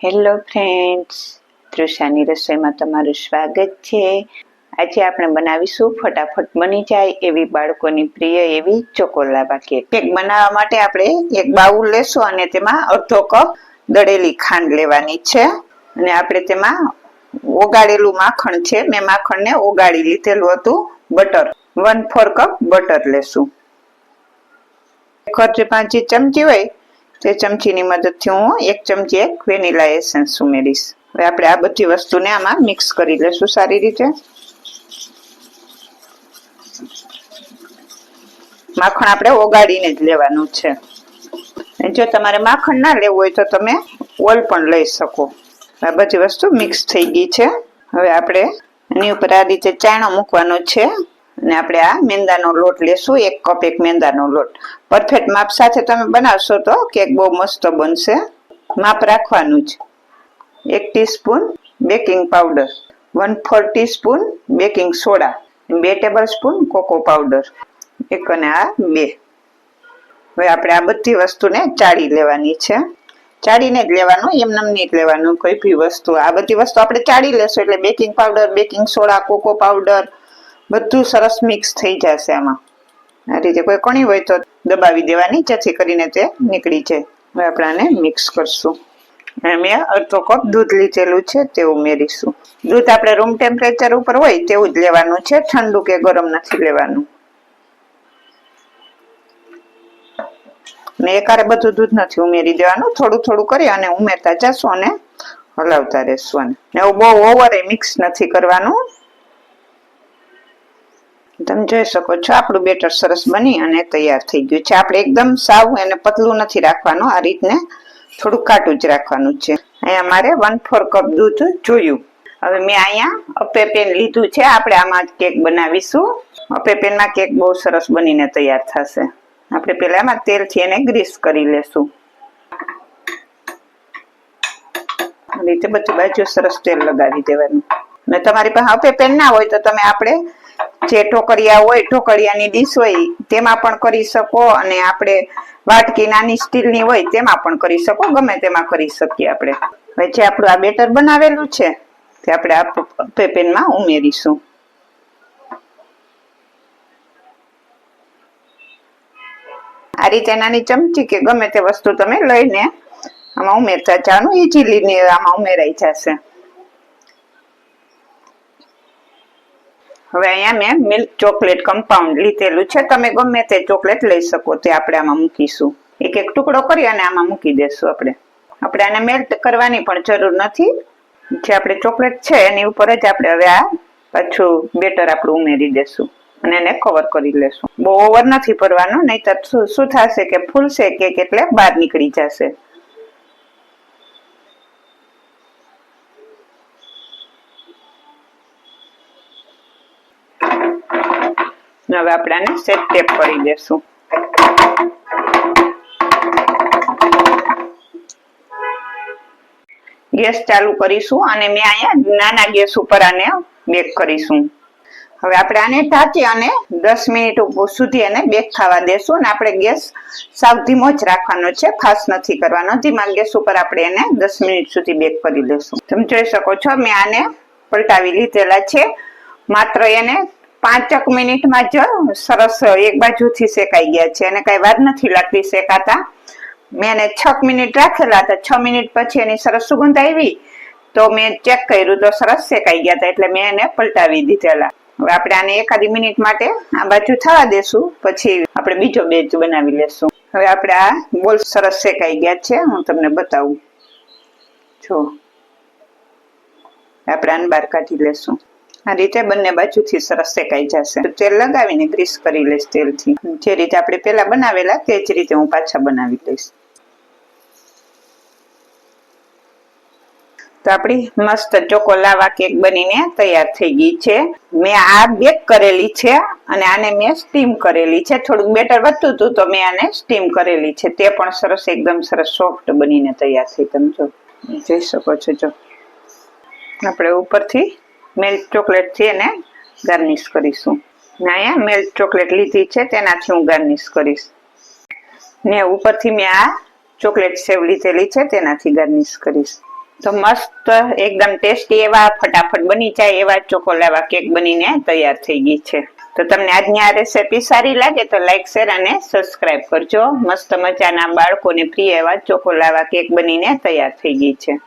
Hello friends તૃષાની રસોઈમાં તમારું સ્વાગત છે. આજે આપણે બનાવીશું ફટાફટ બની જાય એવી બાળકોની પ્રિય એવી ચોકોલા કેક કેક બનાવવા માટે આપણે એક બાઉલ લેશું અને તેમાં અડધો કપ દળેલી ખાંડ લેવાની છે. અને આપણે તેમાં ઓગાળેલું માખણ છે. મેં માખણને ઓગાળી લીધેલું હતું. Butter. One four cup butter લેશું. ખર્ચ જે ચમચી હોય તે ચમચીની મદદથી હું એક ચમચી એક વેનીલા એસેન્સ ઉમેરીશ. હવે આપણે આ બધી વસ્તુને આમાં મિક્સ કરી લેશું સારી રીતે. માખણ આપણે ઓગાળીને જ લેવાનું છે. જો તમારે માખણ ના લેવું હોય તો તમે ઓલ પણ લઈ શકો. આ બધી વસ્તુ મિક્સ થઈ ગઈ છે. હવે આપણે એની ઉપર આ રીતે ચાયણો મૂકવાનો છે. અને આપણે આ મેંદાનો લોટ લેશું, એક કપ એક મેંદાનો લોટ. પરફેક્ટ માપ સાથે તમે બનાવશો તો કેક બહુ મસ્ત બનશે. માપ રાખવાનું જ. એક teaspoon baking powder. One four teaspoon baking soda. બે ટેબલ સ્પૂન કોકો પાવડર એક અને આ બે. હવે આપણે આ બધી વસ્તુને ચાળી લેવાની છે. ચાળીને જ લેવાનું, એમ નહીં જ લેવાનું કોઈ બી વસ્તુ. આ બધી વસ્તુ આપણે ચાળી લેશું એટલે baking powder, baking soda cocoa powder બધું સરસ મિક્સ થઈ જશે આમાં. આ રીતે કોઈ કણી હોય તો દબાવી દેવાની, જેથી કરીને તે નીકળી જાય. હવે આપણે આને મિક્સ કરશું. મેં અડધો કપ દૂધ લીધેલું છે, તે ઉમેરીશું. દૂધ આપણે રૂમ ટેમ્પરેચર ઉપર હોય તેવું જ લેવાનું છે, ઠંડુ કે ગરમ નથી લેવાનું. ને એકારે બધું દૂધ નથી ઉમેરી દેવાનું, થોડું થોડું કરી અને ઉમેરતા જશું અને હલાવતા રહેશું અને એવું બહુ ઓવરે મિક્સ નથી કરવાનું. તમે જોઈ શકો છો, આપણું બેટર સરસ બની અને તૈયાર થઈ ગયું છે. આપણે એકદમ સાવ એને પતલું નથી રાખવાનું, આ રીતને થોડું કાટું જ રાખવાનું છે. અહીંયા મારે વન ફોર કપ દૂધ જોયું. હવે મેં અહીંયા અપે લીધું છે, આપણે આમાં કેક બનાવીશું. અપે કેક બહુ સરસ બનીને તૈયાર થશે. આપણે પેલા એમાં તેલથી એને ગ્રીસ કરી લેશું. રીતે બધી બાજુ સરસ તેલ લગાવી દેવાનું. ને તમારી પાસે અપે પેન ના હોય તો તમે આપણે જે ઢોકળિયા હોય ઢોકળિયાની ડીશ હોય, તેમાં પણ કરી શકો અને આપણે વાટકી નાની સ્ટીલની હોય, તેમાં પણ કરી શકો. ગમે તેમાં કરી શકીએ આપણે. જે આપણું આ બેટર બનાવેલું છે, તે આપણે આ પેપેનમાં ઉમેરીશું. આ રીતે નાની ચમચી કે ગમે તે વસ્તુ તમે લઈને આમાં ઉમેરતા જવાનું ઇઝીલી આમાં ઉમેરાઈ જશે. હવે અહીંયા મેં મિલ્ક ચોકલેટ કમ્પાઉન્ડ લીધેલું છે. તમે ગમે તે ચોકલેટ લઈ શકો, તે આપણે આમાં મૂકીશું. એક એક ટુકડો કરી અને આમાં મૂકી દેશું આપણે. આપણે આને મેલ્ટ કરવાની પણ જરૂર નથી. જે આપણે ચોકલેટ છે, એની ઉપર જ આપણે હવે આ પાછું બેટર આપણું ઉમેરી દેશું અને એને કવર કરી લેશું. બહુ ઓવર નથી ભરવાનું, નહીતર શું શું થશે કે ફૂલશે કેક એટલે બહાર નીકળી જશે. હવે આપણે આને સેટ ટેપ કરી દેશું. ગેસ ચાલુ કરીશું અને મેં અહીંયા નાના ગેસ ઉપર આને બેક કરીશું. હવે આપણે આને ઢાંકી અને દસ મિનિટ સુધી એને બેક થવા દેશું અને આપણે ગેસ સાવ ધીમો જ રાખવાનો છે, ફાસ્ટ નથી કરવાનો. ધીમા ગેસ ઉપર આપણે એને દસ મિનિટ સુધી બેક કરી દેશું. તમે જોઈ શકો છો મેં આને પલટાવી લીધેલા છે. માત્ર એને પાંચક મિનિટમાં જ સરસ એક બાજુથી શેકાઈ ગયા છે. અને કઈ વાત નથી લાગતી શેકાતા. મેં એને છ મિનિટ રાખેલા હતા. છ મિનિટ પછી એની સરસ સુગંધ આવી તો મેં ચેક કર્યું તો સરસ શેકાઈ ગયા હતા એટલે મેં એને પલટાવી દીધેલા. હવે આપણે આને એકાદી મિનિટ માટે આ બાજુ થવા દેશું. પછી આપણે બીજો બેચ બનાવી લેશું. હવે આપણે આ બોલ સરસ શેકાઈ ગયા છે. હું તમને બતાવું. જો. આપણે આને બહાર કાઢી લેશું. આ રીતે બંને બાજુથી સરસ શેકાઈ જશે. તેલ લગાવીને ગ્રીસ કરી લઈશ તેલથી. જે રીતે આપણે પેલા બનાવેલા તે જ રીતે હું પાછા બનાવી લઈશ તો આપણી મસ્ત ચોકો લાવા કેક બનીને તૈયાર થઈ ગઈ છે. મેં આ બેક કરેલી છે અને આને મેં સ્ટીમ કરેલી છે. થોડુંક બેટર વધતું હતું તો મેં આને સ્ટીમ કરેલી છે. તે પણ સરસ, એકદમ સરસ સોફ્ટ બનીને તૈયાર થઈ તમે જો જોઈ શકો છો જો. આપણે ઉપરથી મિલ્ક ચોકલેટથી એને ગાર્નિશ કરીશું. ને અહીંયા મિલ્ક ચોકલેટ લીધી છે, તેનાથી હું ગાર્નિશ કરીશ. ને ઉપરથી મેં આ ચોકલેટ સેવ લીધેલી છે, તેનાથી ગાર્નિશ કરીશ. તો મસ્ત, એકદમ ટેસ્ટી એવા, ફટાફટ બની જાય એવા ચોકોલાવા કેક બનીને તૈયાર થઈ ગઈ છે. તો તમને આજની આ રેસીપી સારી લાગે તો લાઈક, શેર અને સબસ્ક્રાઇબ કરજો. મસ્ત મજાના બાળકોને પ્રિય એવા ચોકોલાવા કેક બનીને તૈયાર થઈ ગઈ છે.